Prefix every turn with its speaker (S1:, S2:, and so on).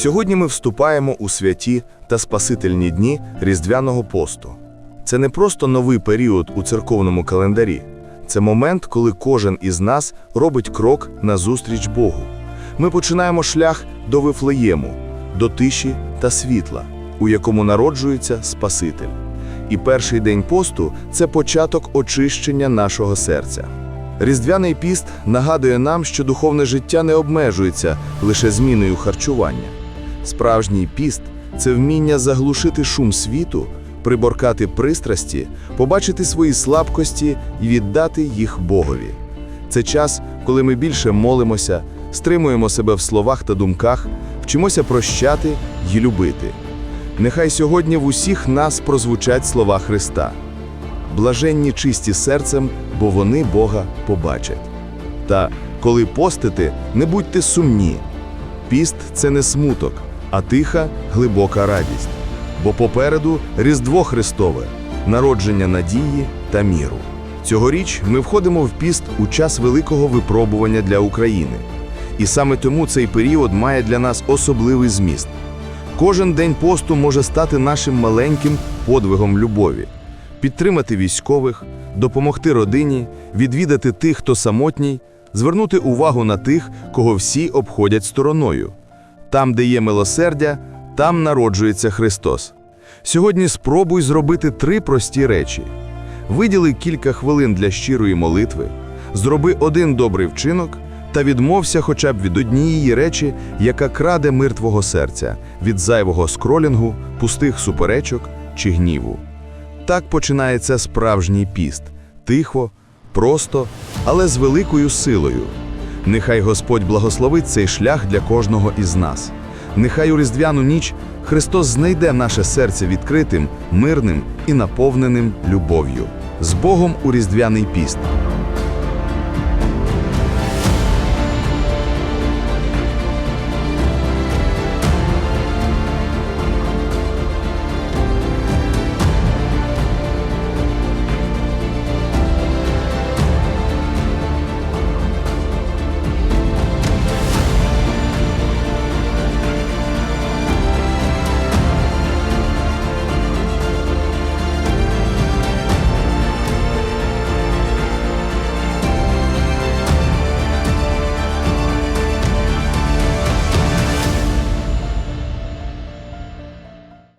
S1: Сьогодні ми вступаємо у святі та спасительні дні Різдвяного посту. Це не просто новий період у церковному календарі, це момент, коли кожен із нас робить крок назустріч Богу. Ми починаємо шлях до Вифлеєму, до тиші та світла, у якому народжується Спаситель. І перший день посту це початок очищення нашого серця. Різдвяний піст нагадує нам, що духовне життя не обмежується лише зміною харчування. Справжній піст це вміння заглушити шум світу, приборкати пристрасті, побачити свої слабкості і віддати їх Богові. Це час, коли ми більше молимося, стримуємо себе в словах та думках, вчимося прощати й любити. Нехай сьогодні в усіх нас прозвучать слова Христа. Блаженні чисті серцем, бо вони Бога побачать. Та коли постите, не будьте сумні. Піст це не смуток, а тиха, глибока радість. Бо попереду Різдво Христове, народження надії та міру. Цьогоріч ми входимо в піст у час великого випробування для України. І саме тому цей період має для нас особливий зміст. Кожен день посту може стати нашим маленьким подвигом любові, підтримати військових, допомогти родині, відвідати тих, хто самотній, звернути увагу на тих, кого всі обходять стороною. Там, де є милосердя, там народжується Христос. Сьогодні спробуй зробити три прості речі: виділи кілька хвилин для щирої молитви, зроби один добрий вчинок та відмовся хоча б від однієї речі, яка краде мир твого серця, від зайвого скролінгу, пустих суперечок чи гніву. Так починається справжній піст тихо, просто, але з великою силою. Нехай Господь благословить цей шлях для кожного із нас. Нехай у різдвяну ніч Христос знайде наше серце відкритим, мирним і наповненим любов'ю. З Богом у різдвяний піст.